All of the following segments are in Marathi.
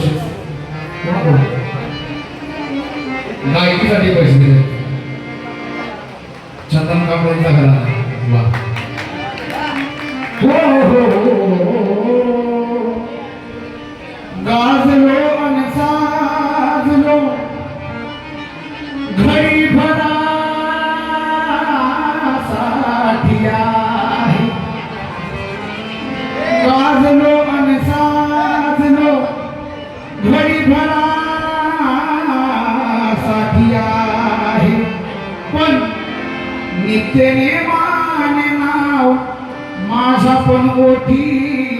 हजार गायकीसाठी पैसे दिले. चंदन कापड्यांचा घराणा हो हो हो गाजलो अन साजलो घडी साठी पण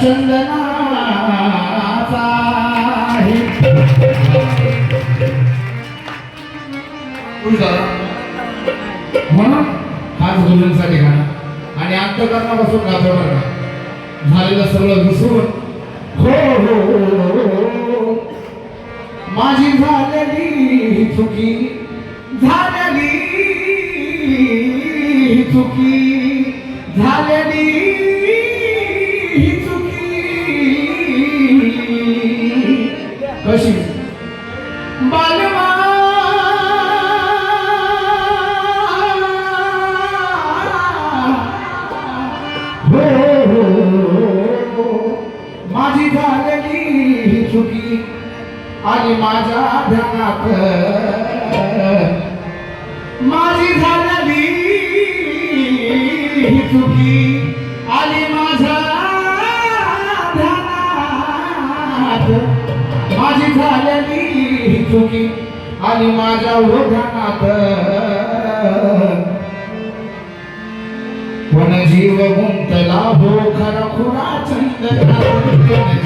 चंदनाचा आहे म्हणून हाच आणि अंतकरणापासून गातो झालेलं सगळं विसरून. हो, हो हो हो, हो. माझी झालेली चुकी झालेली चुकी. ही आणि माझ्या ध्यानात. माझी झाली ही चुकी आणि माझ्या ध्यानात. माझी झालेली ही चुकी आणि माझ्या ध्यानात. पण जीव गुंतला हो खरा खुरा चंदनात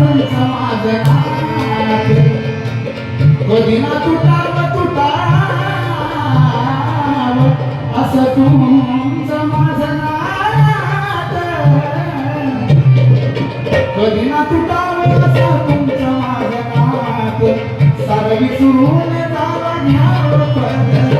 असं तुमचं माझं कधी ना तुटाव तुटाव असं तुमचं माझं नात. कधी ना तुटाव असं तुमचं माझं नात. विसरून जावा न्यावं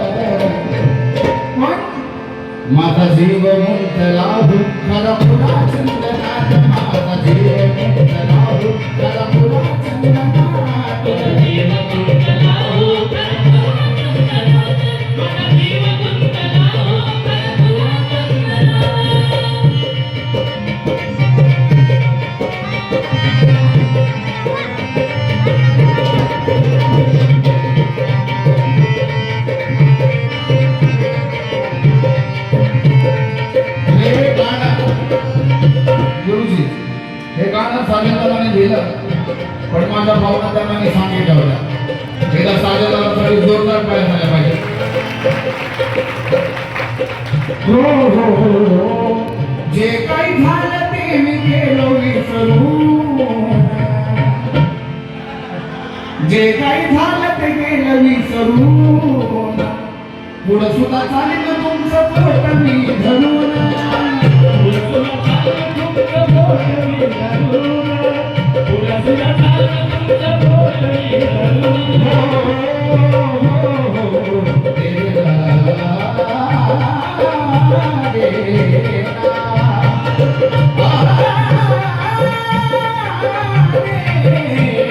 माझा जीव मुंतला खरा पुरा चंदनात हे गाणं साधेपणाने लिहिलं पण माझ्या भावना त्यांना मी सांगितलं होत्या एकदा साधेपणासाठी जोरदार पाय झाल्या पाहिजे. हो हो हो हो जे काही झालं ते मी केलं विसरून जे काही झालं ते गेलं विसरून पुढं सुद्धा चालेल तुमचं पोट मी धरून. Thank you.